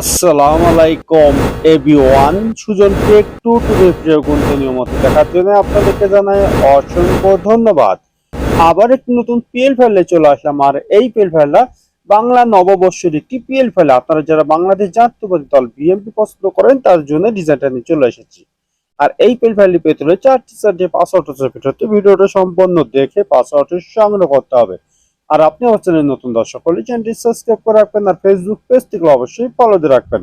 আসসালামু আলাইকুম এভরিওয়ান সুজনকে একটু টুডে প্রিয় গুণনীয় মতো দেখার জন্য আপনাদেরকে জানাই অসংখ্য ধন্যবাদ। আবার একটি নতুন পিএল ফাইলে চলে আসলাম, আর এই পিএল ফাইলটা বাংলা নববর্ষের একটি পিএল ফাইল আপনারা যারা বাংলাদেশ জাতীয়বাদী দল বিএনপি পছন্দ করেন, তার জন্য ডিজাইনটা নিয়ে চলে এসেছি। আর এই পিএল ফাইলটি পেতে হলে চারটি চারটি পাসওয়ার্ড ভিডিওটা সম্পূর্ণ দেখে পাসওয়ার্ডের সংগ্রহ করতে হবে। আর আপনি আমার চ্যানেল নতুন দর্শক হলে চ্যানেলটি সাবস্ক্রাইব করে রাখবেন আর ফেসবুক পেজ থেকে অবশ্যই ফলো দিয়ে রাখবেন।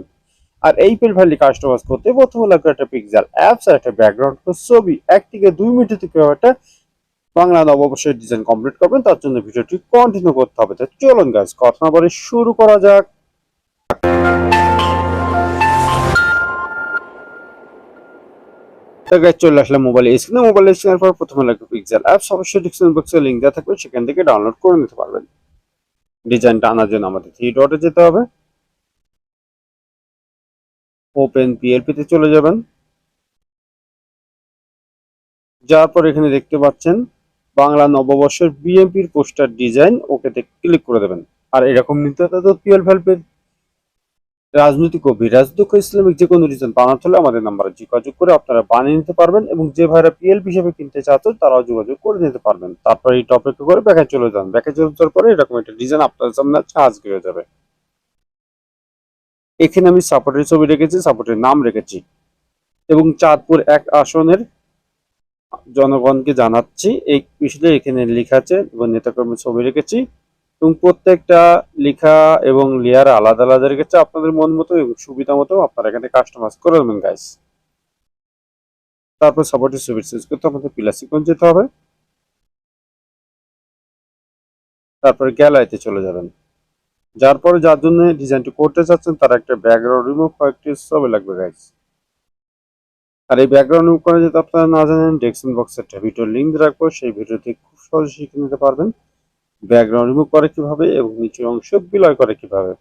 আর এই পেল ফাইলটি কাস্টমাইজ করতে প্রথমে লাগবে একটা পিক্সেল অ্যাপস আর একটা ব্যাকগ্রাউন্ড ছবি। এক থেকে দুই মিনিট থেকে একটা বাংলা অবশ্যই ডিজাইন কমপ্লিট করবেন, তার জন্য ভিডিওটি কন্টিনিউ করতে হবে। তো চলুন গাছ কথা বলে শুরু করা যাক। তো গাইজ চলে আসলাম মোবাইল স্ক্রিনে মোবাইল স্ক্রিনের পর প্রথমে লাগবে পিক্সেল অ্যাপস অবশ্যই ডিসক্রিপশন বক্সে লিঙ্ক দেওয়া থাকবে। সেখান থেকে ডাউনলোড করে নিতে পারবেন। ডিজাইনটা আনার জন্য আমাদের থ্রি ডটে যেতে হবে। ওপেন পিএলপি তে চলে যাবেন। যার পর এখানে দেখতে পাচ্ছেন, বাংলা নববর্ষের বিএমপির পোস্টার ডিজাইন ওকেতে ক্লিক করে দেবেন। আর এরকম নিতে তো পিএল ফেলবেন রাজনৈতিক ও বিরাজনৈতিক ইসলামিক যে কোনো রিজন বানাতে হলে আমাদের নাম্বারে যোগাযোগ করে আপনারা বানিয়ে নিতে পারবেন এবং যে ভাইরা পিএল হিসেবে কিনতে চাচ্ছেন তারাও যোগাযোগ করে নিতে পারবেন। তারপর এই টপিক করে ব্যাকে চলে যান। ব্যাকে চলে যাওয়ার পরে এরকম একটা ডিজাইন আপনাদের সামনে চার্জ হয়ে যাবে। এখানে আমি সাপোর্টের ছবি রেখেছি সাপোর্টের নাম রেখেছি এবং চাঁদপুর এক আসনের জনগণকে জানাচ্ছি। এই বিষয়ে এখানে লেখা আছে এবং নেতাকর্মীর ছবি রেখেছি। এবং প্রত্যেকটা লেখা এবং লেয়ার আলাদা আলাদা রেখেছে আপনাদের মন মতো এবং সুবিধা মতো আপনারা এখানে কাস্টমাইজ করে দেবেন গাইস তারপর সাপোর্টের ছবি চেঞ্জ করতে আমাদের প্লাস সিকোয়েন্স যেতে হবে। তারপর গ্যালারিতে চলে যাবেন। যার পরে যার জন্য ডিজাইনটি করতে চাচ্ছেন, তার একটা ব্যাকগ্রাউন্ড রিমুভ কয়েকটি ছবি লাগবে গাইস আর এই ব্যাকগ্রাউন্ড রিমুভ করে যদি আপনারা না জানেন ডেসক্রিপশন বক্সে একটা ভিডিও লিঙ্ক রাখব, সেই ভিডিওতে খুব সহজে শিখে নিতে পারবেন। ব্যাকগ্রাউন্ড রিমুভ করে কীভাবে এবং নিচের অংশ বিলয় করে কীভাবে?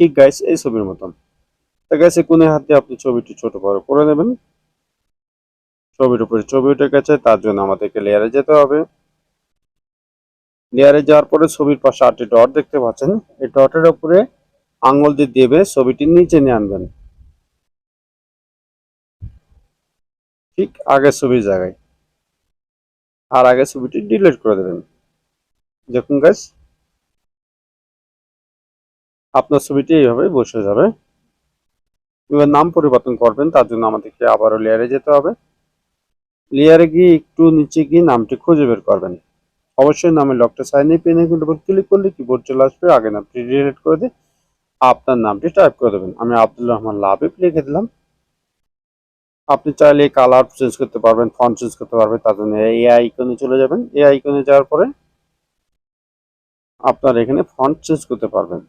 ঠিক গাইস এই ছবির মতন। তা গাইস কোনে হাত দিয়ে আপনি ছবিটি ছোট বড় করে নেবেন। ছবির উপরে ছবি উঠে গেছে, তার জন্য আমাদেরকে লেয়ারে যেতে হবে। লেয়ারে যাওয়ার পরে ছবির পাশে আটটি ডট দেখতে পাচ্ছেন। এই ডটের উপরে আঙুল দিয়ে দেবে ছবিটি নিচে নিয়ে আনবেন। ঠিক আগের ছবির জায়গায়। আর আগে ছবিটি ডিলিট করে দেবেন। দেখুন গাছ আপনার ছবিটি এইভাবে বসে যাবে। এবার নাম পরিবর্তন করবেন, তার জন্য আমাদেরকে আবারও লেয়ারে যেতে হবে। লেয়ারে গিয়ে একটু নিচে গিয়ে নামটি খুঁজে বের করবেন। অবশ্যই নামের লকটা সাইনে পেনে কিন্তু ক্লিক করলে কিবোর্ড চলে আসবে। আগে নামটি ডিলিট করে দিয়ে আপনার নামটি টাইপ করে দেবেন। আমি আব্দুল রহমান লাভিব লিখে দিলাম। আপনি চাইলে কালার চেঞ্জ করতে পারবেন ফন্ট চেঞ্জ করতে পারবেন, তার জন্য এই আইকনে চলে যাবেন। এই আইকনে যাওয়ার পরে আপনার এখানে ফন্ট চেঞ্জ করতে পারবেন।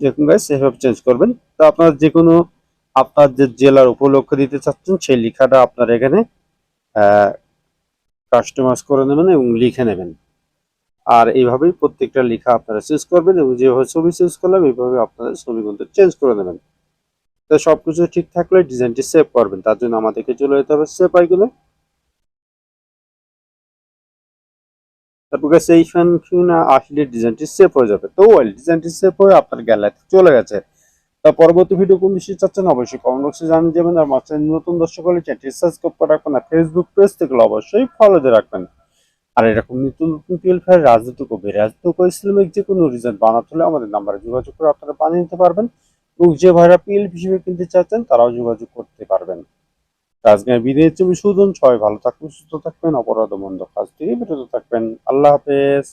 দেখুন গাইস এভাবে চেঞ্জ করবেন। তো আপনার যে কোনো আপনার যে জেলার উপলক্ষ দিতে চাচ্ছেন, সেই লেখাটা আপনার এখানে কাস্টমাইজ করে নেবেন এবং লিখে নেবেন। আর এইভাবেই প্রত্যেকটা লেখা আপনারা চেঞ্জ করবেন এবং যেভাবে ছবি চেঞ্জ করলাম, এইভাবে আপনারা ছবিগুলো চেঞ্জ করে নেবেন। তো সবকিছু ঠিক থাকলে ডিজাইনটি সেভ করবেন। তার জন্য আমাদেরকে চলে যেতে হবে সেভ আইকনে তারপর কাছে এই আসলে ডিজাইনটি সেভ হয়ে যাবে। তো ওয়েল ডিজাইনটি সেভ হয়ে আপনার গ্যালারিতে চলে গেছে। তা পরবর্তী ভিডিও কোন বিষয়ে চাচ্ছেন অবশ্যই কমেন্ট বক্সে জানিয়ে যাবেন আর মাত্র নতুন দর্শক হলে চ্যানেলটি সাবস্ক্রাইব করে রাখবেন। আর ফেসবুক পেজ থেকে অবশ্যই ফলো দিয়ে রাখবেন। আর এরকম নতুন নতুন পিএল ফাইল রাজনৈতিক ও বেরাজনৈতিক ও ইসলামিক যে কোনো রিজন বানাতে হলে আমাদের নাম্বারে যোগাযোগ করে আপনারা বানিয়ে নিতে পারবেন। যে ভাইরা পিএল হিসেবে কিনতে চাচ্ছেন, তারাও যোগাযোগ করতে পারবেন। রাজগাঁয় বিদায় তুমি সুজন ছয় ভালো থাকবেন, সুস্থ থাকবেন, অপরাধ মন্দ কাজ থেকে বিরত থাকবেন। আল্লাহ হাফেজ।